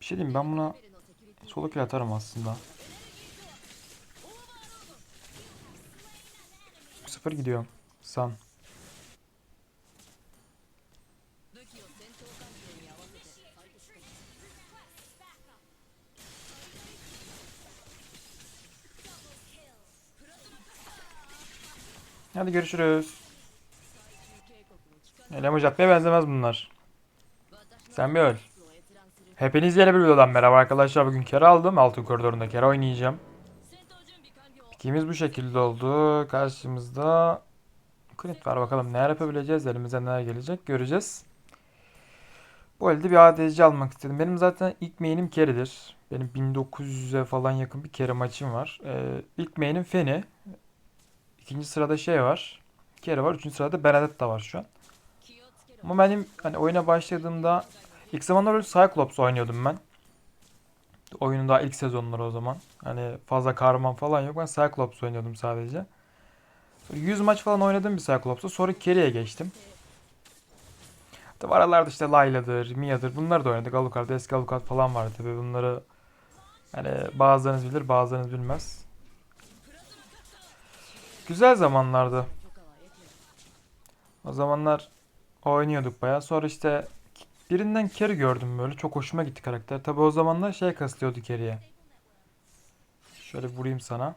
Bir şey diyeyim ben buna solo kill atarım aslında. Sıfır gidiyor. San. Hadi görüşürüz. Elemuj atmaya benzemez bunlar. Sen bir öl. Hepiniz yeni bir videodan merhaba arkadaşlar. Bugün kere aldım. Altın koridorunda kere oynayacağım. Pikimiz bu şekilde oldu. Karşımızda Clint var. Bakalım neler yapabileceğiz. Elimize neler gelecek göreceğiz. Bu elde bir ADC almak istedim. Benim zaten ilk main'im Carry'dir. Benim 1900'e falan yakın bir Carry maçım var. Ee, ilk main'im Feni. İkinci sırada şey var. Carry var. Üçüncü sırada Benedetta var şu an. Ama benim hani oyuna başladığımda ilk zamanlar öyle Cyclops oynuyordum ben. Oyunun daha ilk sezonları o zaman. Hani fazla kahraman falan yok. Ben Cyclops oynuyordum sadece. Sonra 100 maç falan oynadım bir Cyclops'ta. Sonra Carry'e geçtim. Tabi aralarda işte Layla'dır, Mia'dır bunları da oynadık. Alucard, eski Alucard falan vardı tabi bunları hani bazılarınız bilir bazılarınız bilmez. Güzel zamanlardı. O zamanlar oynuyorduk bayağı. Sonra işte birinden Carry gördüm böyle. Çok hoşuma gitti karakter. Tabi o zamanlar şey kasılıyordu Carry'e. Şöyle vurayım sana.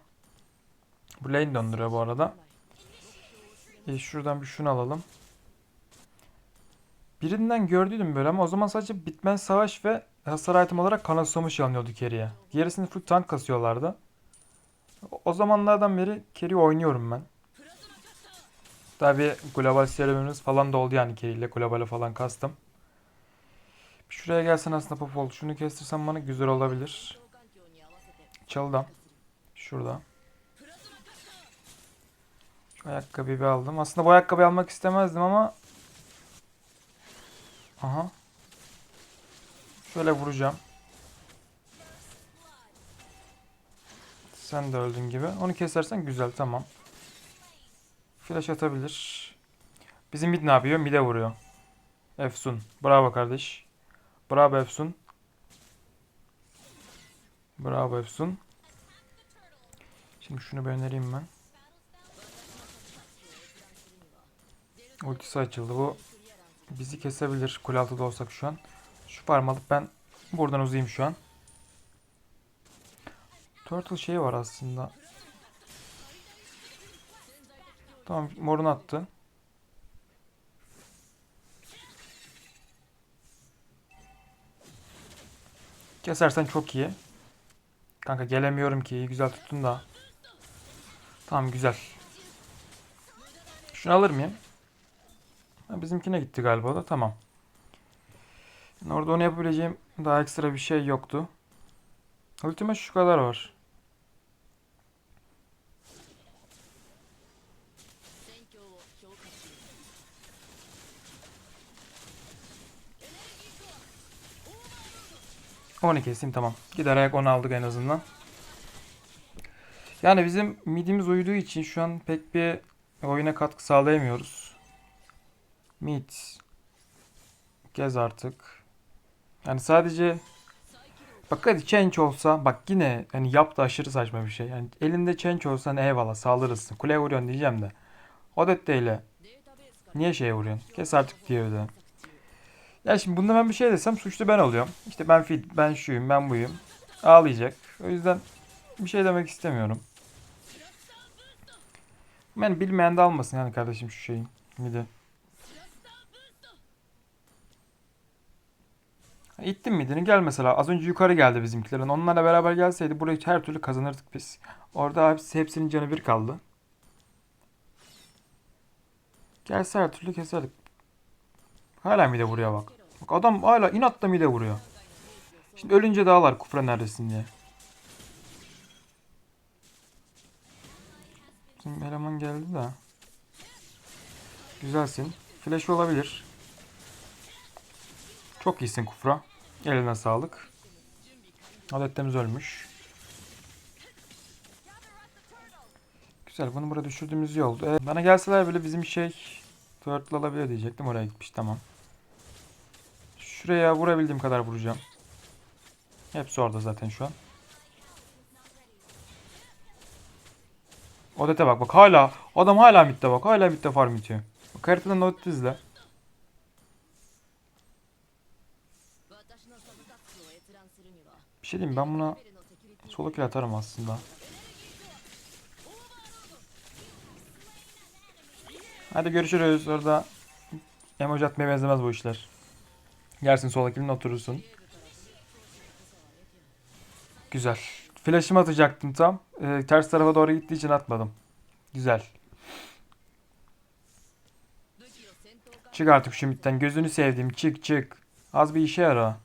Bu döndürüyor bu arada. E, şuradan bir şunu alalım. Birinden gördüydüm böyle ama o zaman sadece bitmez savaş ve hasar item olarak kana susamış alınıyordu Carry'e. Gerisini full tank kasıyorlardı. O zamanlardan beri Carry oynuyorum ben. Tabi global serüvenimiz falan da oldu yani Carry ile globale falan kastım. Şuraya gelsen aslında pop oldu. Şunu kestirsen bana güzel olabilir. Çalıdan. Şurada. Şu ayakkabıyı bir aldım. Aslında bu ayakkabıyı almak istemezdim ama Aha. Şöyle vuracağım. Sen de öldün gibi. Onu kesersen güzel tamam. Flash atabilir. Bizim mid ne yapıyor? Mid'e vuruyor. Efsun. Bravo kardeş. Bravo Efsun. Bravo Efsun. Şimdi şunu bir önereyim ben. Ultisi açıldı. Bu bizi kesebilir kule altıda olsak şu an. Şu farm alıp ben buradan uzayayım şu an. Turtle şeyi var aslında. Tamam morun attı. Kesersen çok iyi. Kanka gelemiyorum ki. güzel tuttun da. Tamam güzel. Şunu alır mıyım? Ha, bizimkine gitti galiba da. Tamam. Yani orada onu yapabileceğim daha ekstra bir şey yoktu. Ultime şu kadar var. Onu keseyim tamam. Giderek onu aldık en azından. Yani bizim midimiz uyuduğu için şu an pek bir oyuna katkı sağlayamıyoruz. Mid. Gez artık. Yani sadece bak hadi change olsa bak yine hani yaptı aşırı saçma bir şey. Yani elinde change olsa hani eyvallah saldırırsın. Kuleye vuruyorsun diyeceğim de. Odette ile niye şeye vuruyorsun? Kes artık diyor de. Ya şimdi bunda ben bir şey desem suçlu ben oluyorum. İşte ben fit, ben şuyum, ben buyum. Ağlayacak. O yüzden bir şey demek istemiyorum. Ben bilmeyen de almasın yani kardeşim şu şeyi. Midi. İttim midini gel mesela. Az önce yukarı geldi bizimkilerin. Onlarla beraber gelseydi burayı her türlü kazanırdık biz. Orada hepsi, hepsinin canı bir kaldı. Gelse her türlü keserdik. Hala mide vuruyor bak. Bak adam hala inatla mide vuruyor. Şimdi ölünce dağlar kufra neredesin diye. Bizim eleman geldi de. Güzelsin. Flash olabilir. Çok iyisin Kufra. Eline sağlık. Adettemiz ölmüş. Güzel. Bunu burada düşürdüğümüz iyi oldu. Evet, bana gelseler bile bizim şey Turtle alabilir diyecektim. Oraya gitmiş. Tamam. Şuraya vurabildiğim kadar vuracağım. Hepsi orada zaten şu an. Odete bak bak hala. Adam hala midde bak. Hala midde farm itiyor. Bak haritadan Odete izle. Bir şey diyeyim ben buna solo kill atarım aslında. Hadi görüşürüz orada. Emoji atmaya benzemez bu işler. Yersin sol ekibine oturursun. Güzel. Flash'ımı atacaktım tam. Ee, ters tarafa doğru gittiği için atmadım. Güzel. Çık artık şu mitten. Gözünü sevdim. Çık çık. Az bir işe yara.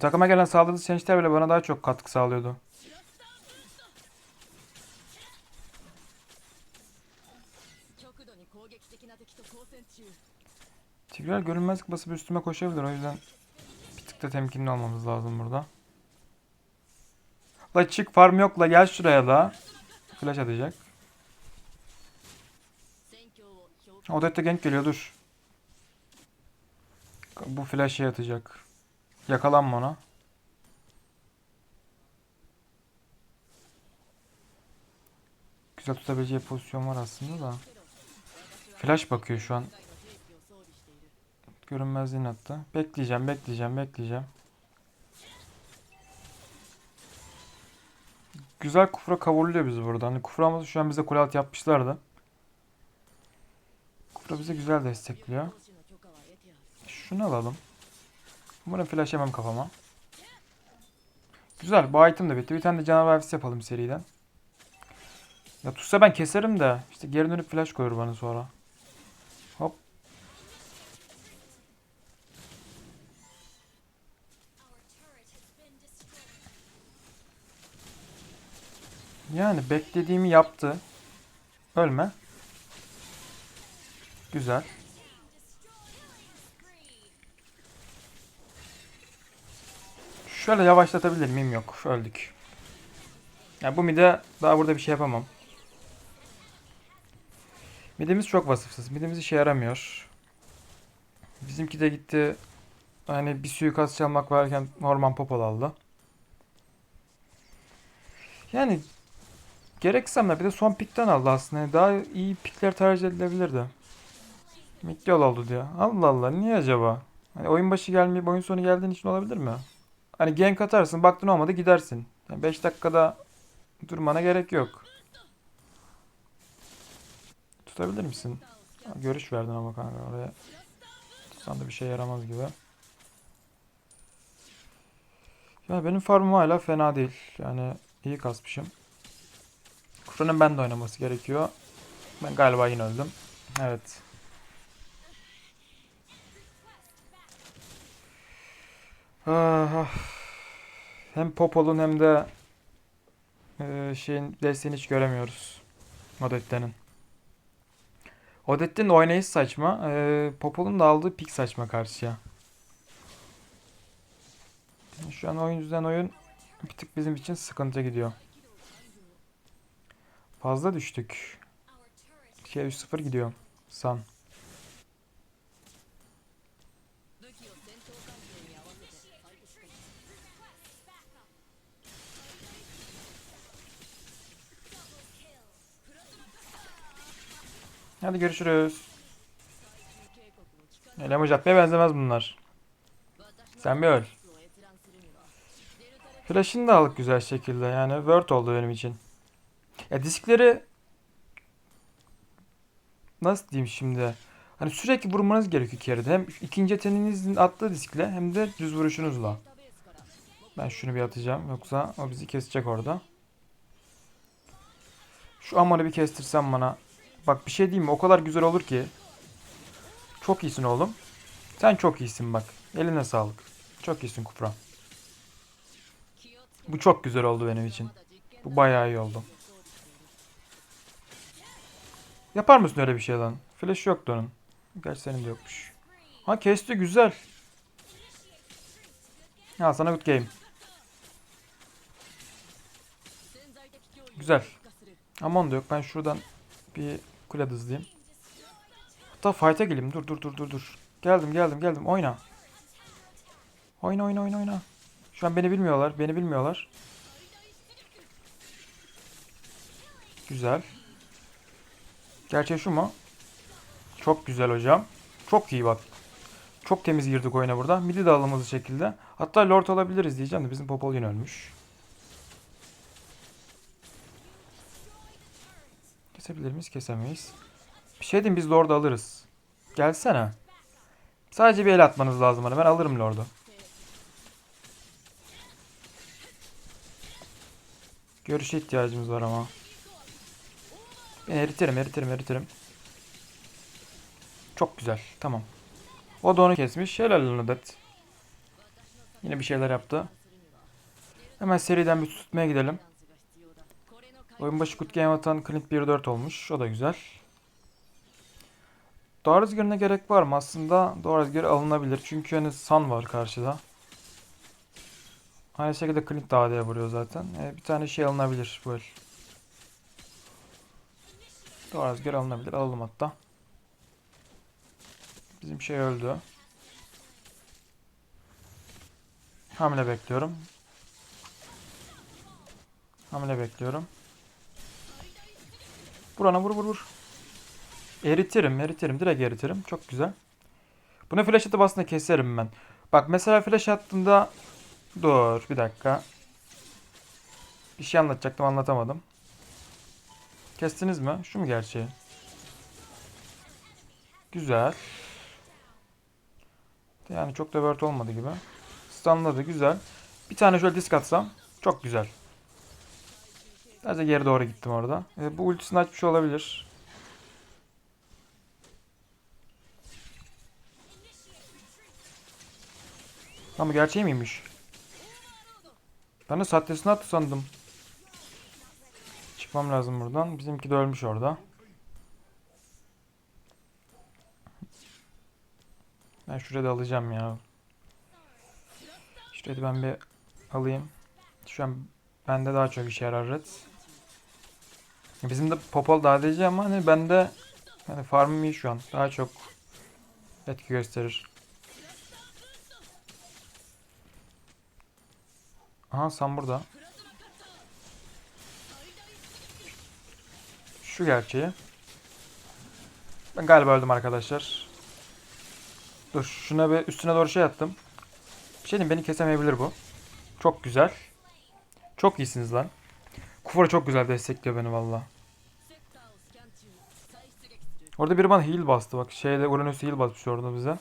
Takıma gelen saldırı sevinçler bile bana daha çok katkı sağlıyordu. Tigreal görünmezlik basıp üstüme koşabilir. O yüzden bir tık da temkinli olmamız lazım burada. La çık farm yok la gel şuraya la. Flash atacak. Odette genk geliyor dur. Bu flash'e şey atacak. Yakalanma ona. Güzel tutabileceği pozisyon var aslında da. Flash bakıyor şu an Görünmezliğini attı. Bekleyeceğim, bekleyeceğim, bekleyeceğim. Güzel kufra kavuruluyor bizi burada. Hani kuframız şu an bize kulat yapmışlardı. Kufra bize güzel destekliyor. Şunu alalım. Umarım flash yemem kafama. Güzel. Bu item de bitti. Bir tane de canavar hafisi yapalım seriden. Ya tutsa ben keserim de. işte geri dönüp flash koyur bana sonra. Yani beklediğimi yaptı. Ölme. Güzel. Şöyle yavaşlatabilir miyim? Yok. Öldük. Ya bu mide daha burada bir şey yapamam. Midimiz çok vasıfsız. Midimiz işe yaramıyor. Bizimki de gitti. Hani bir suikast çalmak varken Norman Popol aldı. Yani gereksem de bir de son pikten aldı aslında. Yani Daha iyi pikler tercih edilebilirdi. Mid yol oldu diyor. Allah Allah niye acaba? Hani oyun başı gelmeyip oyun sonu geldiğin için olabilir mi? Hani gank atarsın baktın olmadı gidersin. 5 dakikada durmana gerek yok. Tutabilir misin? Görüş verdin ama kanka oraya. Tutsan da bir şey yaramaz gibi. Ya benim farmım hala fena değil. Yani iyi kasmışım. Kufranın ben de oynaması gerekiyor. Ben galiba yine öldüm. Evet. Ah, ah. Hem Popol'un hem de eee, şeyin desteğini hiç göremiyoruz. Odette'nin. Odette'nin oynayış saçma. eee, Popol'un da aldığı pik saçma karşıya. Şu an oyun düzen oyun bir tık bizim için sıkıntı gidiyor. Fazla düştük. Şey 3-0 gidiyor. San. Hadi görüşürüz. Elamo Cadde'ye benzemez bunlar. Sen bir öl. Flash'ını da aldık güzel şekilde yani. Word oldu benim için. Ya diskleri nasıl diyeyim şimdi? Hani sürekli vurmanız gerekiyor kerede. Hem ikinci yeteneğinizin attığı diskle hem de düz vuruşunuzla. Ben şunu bir atacağım. Yoksa o bizi kesecek orada. Şu amanı bir kestirsem bana. Bak bir şey diyeyim mi? O kadar güzel olur ki. Çok iyisin oğlum. Sen çok iyisin bak. Eline sağlık. Çok iyisin Kupra. Bu çok güzel oldu benim için. Bu bayağı iyi oldu. Yapar mısın öyle bir şey lan? Flash yoktu onun. Gerçi senin de yokmuş. Ha kesti güzel. Ya sana good game. Güzel. Aman da yok. Ben şuradan bir kule hızlayayım. Hatta fight'a geleyim. Dur dur dur dur dur. Geldim geldim geldim. Oyna. Oyna oyna oyna oyna. Şu an beni bilmiyorlar. Beni bilmiyorlar. Güzel. Gerçeği şu mu? Çok güzel hocam. Çok iyi bak. Çok temiz girdik oyuna burada. Midi de alımızı şekilde. Hatta Lord alabiliriz diyeceğim de bizim Popol ölmüş. Kesebilir miyiz? Kesemeyiz. Bir şey diyeyim biz Lord'u alırız. Gelsene. Sadece bir el atmanız lazım bana. Ben alırım Lord'u. Görüşe ihtiyacımız var ama. Eritirim, eritirim, eritirim. Çok güzel. Tamam. O da onu kesmiş. Helal lan. Yine bir şeyler yaptı. Hemen seriden bir tutmaya gidelim. Oyun başı Good Game atan Clint 1-4 olmuş. O da güzel. Doğa rüzgarına gerek var mı? Aslında doğa rüzgarı alınabilir. Çünkü hani Sun var karşıda. Aynı şekilde Clint daha diye vuruyor zaten. E, bir tane şey alınabilir bu. Doğa rüzgarı alınabilir. Alalım hatta. Bizim şey öldü. Hamle bekliyorum. Hamle bekliyorum. Burana vur vur vur. Eritirim, eritirim. Direkt eritirim. Çok güzel. Buna flash atıp aslında keserim ben. Bak mesela flash attığımda... Dur bir dakika. Bir şey anlatacaktım anlatamadım. Kestiniz mi? Şu mu gerçeği? Güzel. Yani çok da word olmadı gibi. Stunladı güzel. Bir tane şöyle disk atsam çok güzel. Sadece geri doğru gittim orada. E, bu ultisini açmış olabilir. Ama gerçeği miymiş? Ben de sahtesini attı sandım. Çıkmam lazım buradan. Bizimki de ölmüş orada. Ben şuraya da alacağım ya. Şurayı da ben bir alayım. Şu an bende daha çok işe yarar Red. Bizim de Popol daha DC ama hani bende hani farmım iyi şu an. Daha çok etki gösterir. Aha Sam burada. Şu gerçeği. Ben galiba öldüm arkadaşlar. Dur şuna bir üstüne doğru şey attım. Bir şey diyeyim beni kesemeyebilir bu. Çok güzel. Çok iyisiniz lan. Kufra çok güzel destekliyor beni valla. Orada biri bana heal bastı bak. Şeyde Uranüs heal basmış orada bize.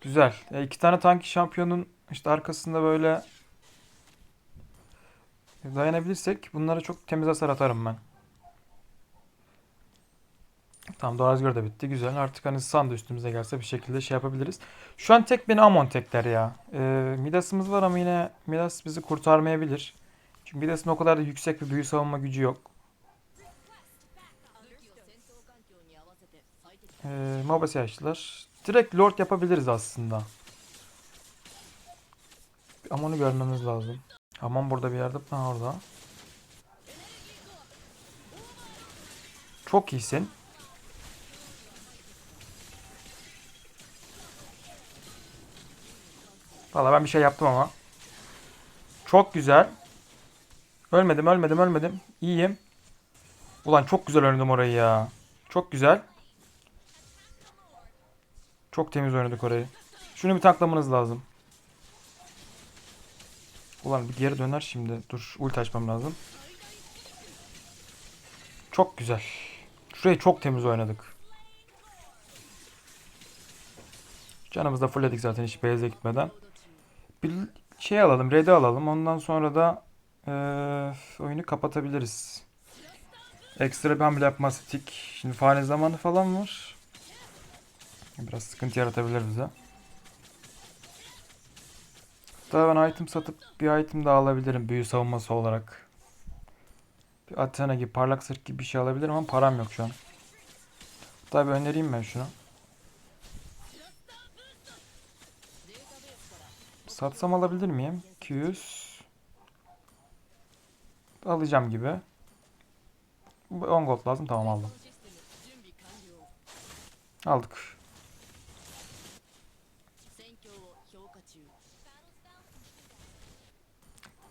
Güzel. E, iki tane tanki şampiyonun işte arkasında böyle dayanabilirsek bunlara çok temiz hasar atarım ben. Tamam Doğal Rüzgar da bitti. Güzel. Artık hani Sun da üstümüze gelse bir şekilde şey yapabiliriz. Şu an tek beni Amon tekler ya. Ee, Midas'ımız var ama yine Midas bizi kurtarmayabilir. Çünkü Midas'ın o kadar da yüksek bir büyü savunma gücü yok. Ee, Mobese yaşlılar. Direkt Lord yapabiliriz aslında. Amon'u görmemiz lazım. Amon burada bir yerde. Ha orada. Çok iyisin. Valla ben bir şey yaptım ama. Çok güzel. Ölmedim, ölmedim, ölmedim. İyiyim. Ulan çok güzel oynadım orayı ya. Çok güzel. Çok temiz oynadık orayı. Şunu bir taklamanız lazım. Ulan bir geri döner şimdi. Dur ulti açmam lazım. Çok güzel. Şurayı çok temiz oynadık. Canımızı da fullledik zaten hiç base'e gitmeden. Bir şey alalım, red'i alalım. Ondan sonra da eee, oyunu kapatabiliriz. Ekstra bir hamle yapması tik. Şimdi fani zamanı falan var. Biraz sıkıntı yaratabilir bize. Hatta ben item satıp bir item daha alabilirim büyü savunması olarak. Bir Athena gibi parlak sırt gibi bir şey alabilirim ama param yok şu an. Hatta bir önereyim ben şunu. Satsam alabilir miyim? 200. Alacağım gibi. 10 gold lazım. Tamam aldım. Aldık.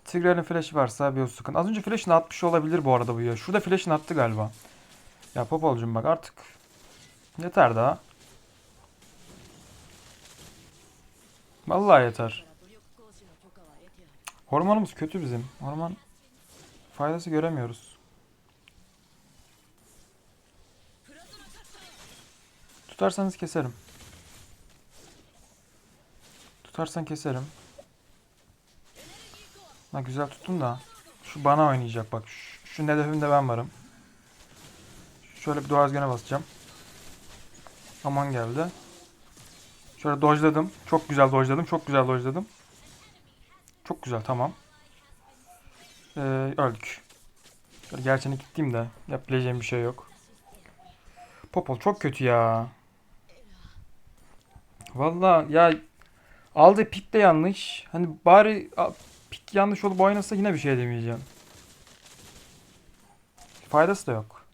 Tigrel'in flash'i varsa bir sıkın. Az önce flash'ini atmış olabilir bu arada bu ya. Şurada flash'ini attı galiba. Ya Popol'cum bak artık. Yeter daha. Vallahi yeter. Ormanımız kötü bizim. Orman faydası göremiyoruz. Tutarsanız keserim. Tutarsan keserim. Ha güzel tuttum da. Şu bana oynayacak bak. Şu, şu hedefimde ben varım. Şöyle bir doğaz gene basacağım. Aman geldi. Şöyle dojladım. Çok güzel dojladım. Çok güzel dojladım. Çok güzel tamam. Ee, öldük. Gerçeğine gittiğim de yapabileceğim bir şey yok. Popol çok kötü ya. Valla ya aldığı pik de yanlış. Hani bari pik yanlış olup oynasa yine bir şey demeyeceğim. Faydası da yok.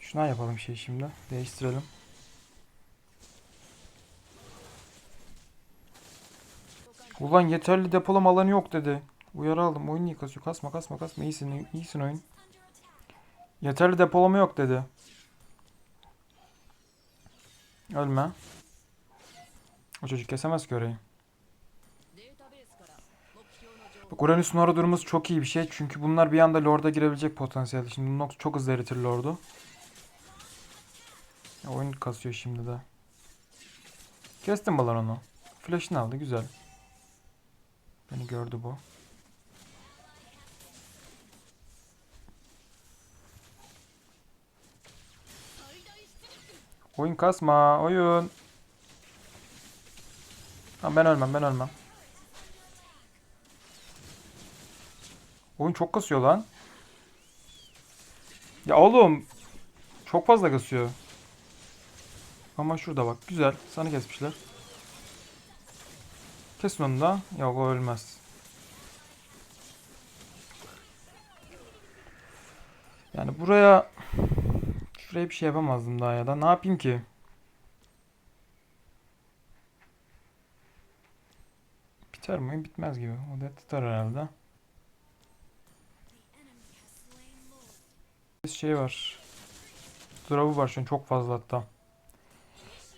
Şuna yapalım şey şimdi. Değiştirelim. Ulan yeterli depolama alanı yok dedi. Uyarı aldım. Oyun niye kasıyor? Kasma kasma kasma. İyisin, iyisin oyun. Yeterli depolama yok dedi. Ölme. O çocuk kesemez ki orayı. Bak Uranüs Nora durumu çok iyi bir şey. Çünkü bunlar bir anda Lord'a girebilecek potansiyel. Şimdi Nox çok hızlı eritir Lord'u. Oyun kasıyor şimdi de. Kestim balan onu. Flash'ını aldı güzel. Beni gördü bu. Oyun kasma oyun. Tamam ben ölmem ben ölmem. Oyun çok kasıyor lan. Ya oğlum. Çok fazla kasıyor. Ama şurada bak. Güzel. Sana kesmişler. Kesin onu da. Yok o ölmez. Yani buraya şuraya bir şey yapamazdım daha ya da ne yapayım ki? Biter mi? Bitmez gibi. O da tutar herhalde. Bir şey var. Drop'u var şu an çok fazla hatta.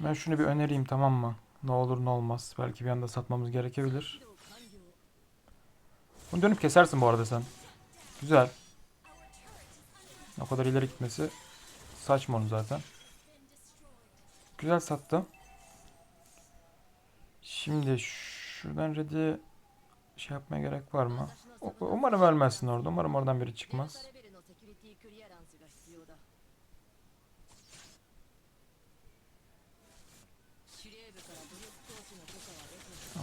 Ben şunu bir önereyim tamam mı? Ne olur ne olmaz. Belki bir anda satmamız gerekebilir. Bunu dönüp kesersin bu arada sen. Güzel. O kadar ileri gitmesi saçma onu zaten. Güzel sattı. Şimdi şuradan ready şey yapmaya gerek var mı? Umarım ölmezsin orada. Umarım oradan biri çıkmaz.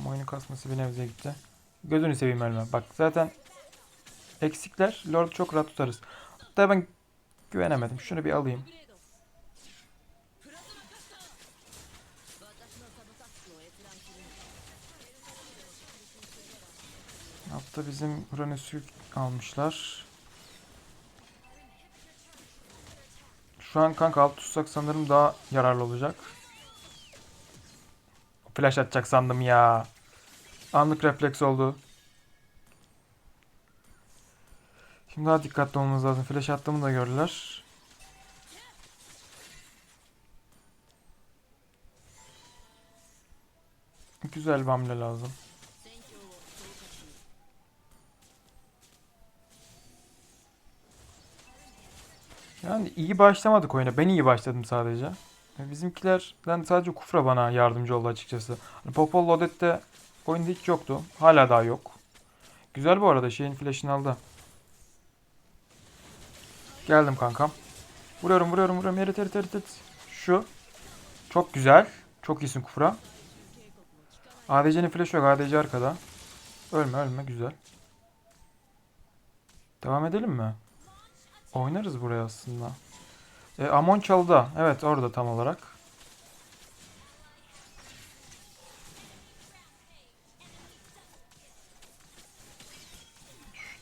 Tamam oyunun kasması bir nebze gitti. Gözünü seveyim ölme. Bak zaten eksikler. Lord çok rahat tutarız. Hatta ben güvenemedim. Şunu bir alayım. Hafta bizim Uranüs'ü almışlar. Şu an kanka alt tutsak sanırım daha yararlı olacak. Flash atacak sandım ya. Anlık refleks oldu. Şimdi daha dikkatli olmamız lazım. Flash attığımı da gördüler. Güzel bir hamle lazım. Yani iyi başlamadık oyuna. Ben iyi başladım sadece. Bizimkilerden sadece Kufra bana yardımcı oldu açıkçası. Hani Popol Lodet'te Coin'de hiç yoktu. Hala daha yok. Güzel bu arada şeyin flash'ini aldı. Geldim kankam. Vuruyorum vuruyorum vuruyorum. Erit erit erit erit. Şu. Çok güzel. Çok iyisin Kufra. ADC'nin flash yok. ADC arkada. Ölme ölme güzel. Devam edelim mi? Oynarız buraya aslında. E, Amon çalda. Evet orada tam olarak.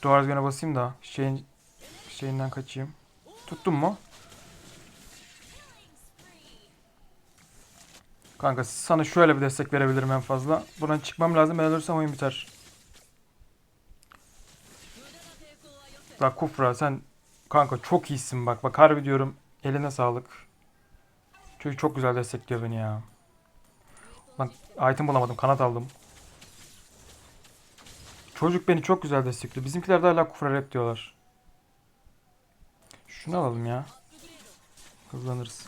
Doğru düzgüne basayım da şeyin şeyinden kaçayım. Tuttum mu? Kanka sana şöyle bir destek verebilirim en fazla. Buradan çıkmam lazım. Ben ölürsem oyun biter. La Kufra sen kanka çok iyisin bak. Bak harbi diyorum. Eline sağlık. Çünkü çok güzel destekliyor beni ya. Lan item bulamadım. Kanat aldım. Çocuk beni çok güzel destekliyor. Bizimkiler de hala Kufra rap diyorlar. Şunu alalım ya. Hızlanırız.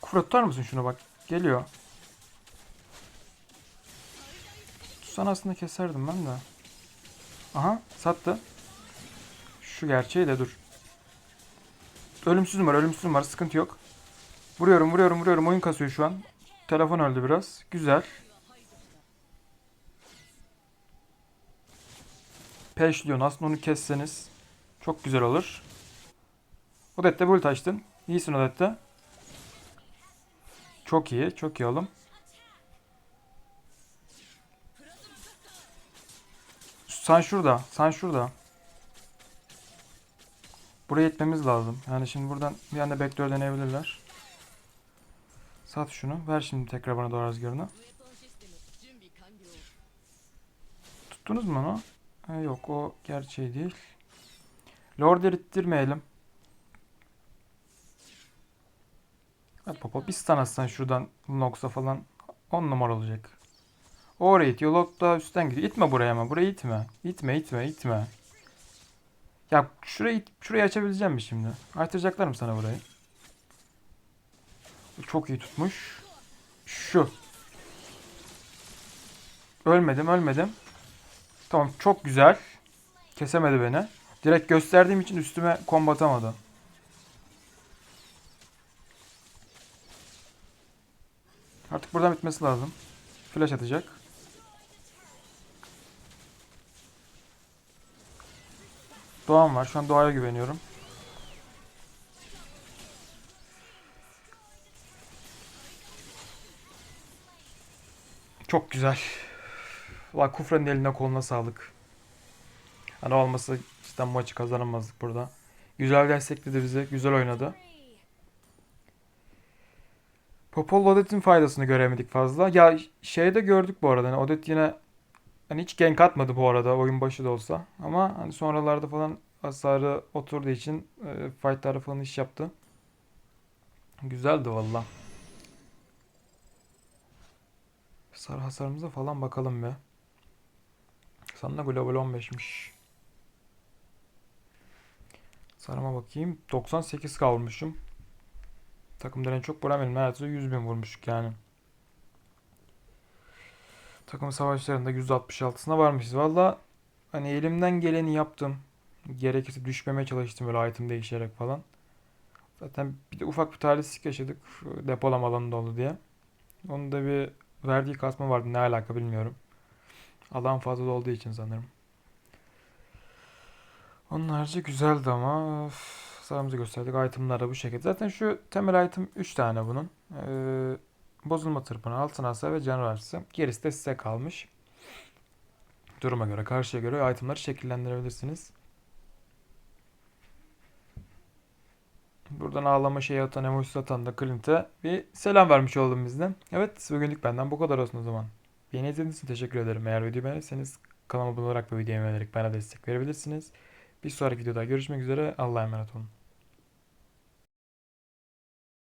Kufra tutar mısın şunu bak. Geliyor. Tutsan aslında keserdim ben de. Aha sattı. Şu gerçeği de dur. Ölümsüzüm var ölümsüzüm var sıkıntı yok. Vuruyorum vuruyorum vuruyorum oyun kasıyor şu an. Telefon öldü biraz. Güzel. Peşliyon aslında onu kesseniz çok güzel olur. Odette bulut açtın. İyisin Odette. Çok iyi. Çok iyi oğlum. Sen şurada. Sen şurada. Buraya etmemiz lazım. Yani şimdi buradan bir anda backdoor deneyebilirler. Sat şunu. Ver şimdi tekrar bana doğru rüzgarını. Tuttunuz mu onu? Ha, yok o gerçeği değil. Lord erittirmeyelim. Hadi papa bir stun atsan şuradan Nox'a falan 10 numara olacak. Oraya itiyor. Lot da üstten gidiyor. İtme buraya ama. Buraya itme. İtme itme itme. Ya şurayı, şurayı açabileceğim mi şimdi? Artıracaklar mı sana burayı? Çok iyi tutmuş. Şu. Ölmedim ölmedim. Tamam çok güzel. Kesemedi beni. Direkt gösterdiğim için üstüme kombatamadı. Artık buradan bitmesi lazım. Flash atacak. Doğan var. Şu an doğaya güveniyorum. Çok güzel. Valla Kufra'nın eline koluna sağlık. Hani olmasa cidden maçı kazanamazdık burada. Güzel destekledi bize. Güzel oynadı. Popol Odette'in faydasını göremedik fazla. Ya şeyde gördük bu arada. Hani Odette yine hani hiç gank atmadı bu arada oyun başı da olsa. Ama hani sonralarda falan hasarı oturduğu için e, fightlarda falan iş yaptı. Güzeldi valla. Hasar hasarımıza falan bakalım be. Sana global 15'miş. Sarıma bakayım. 98 kavurmuşum. Takımdan en çok vuran benim. Neredeyse 100 bin vurmuşuk yani. Takım savaşlarında 166'sına varmışız. Valla hani elimden geleni yaptım. Gerekirse düşmemeye çalıştım böyle item değişerek falan. Zaten bir de ufak bir talihsizlik yaşadık. Depolama alanında oldu diye. Onun da bir verdiği kasma vardı. Ne alaka bilmiyorum. Alan fazla olduğu için sanırım. Onun harici güzeldi ama üf, sağımızı gösterdik. Itemlar da bu şekilde. Zaten şu temel item 3 tane bunun. Ee, bozulma tırpanı, altın asa ve canavar avcısı. Gerisi de size kalmış. Duruma göre, karşıya göre itemları şekillendirebilirsiniz. Buradan ağlama şeyi atan, emoji atan da Clint'e bir selam vermiş oldum bizden. Evet, bugünlük benden bu kadar olsun o zaman. Beni izlediğiniz için teşekkür ederim. Eğer videoyu beğenirseniz kanalıma abone olarak ve videoyu beğenerek bana destek verebilirsiniz. Bir sonraki videoda görüşmek üzere. Allah'a emanet olun.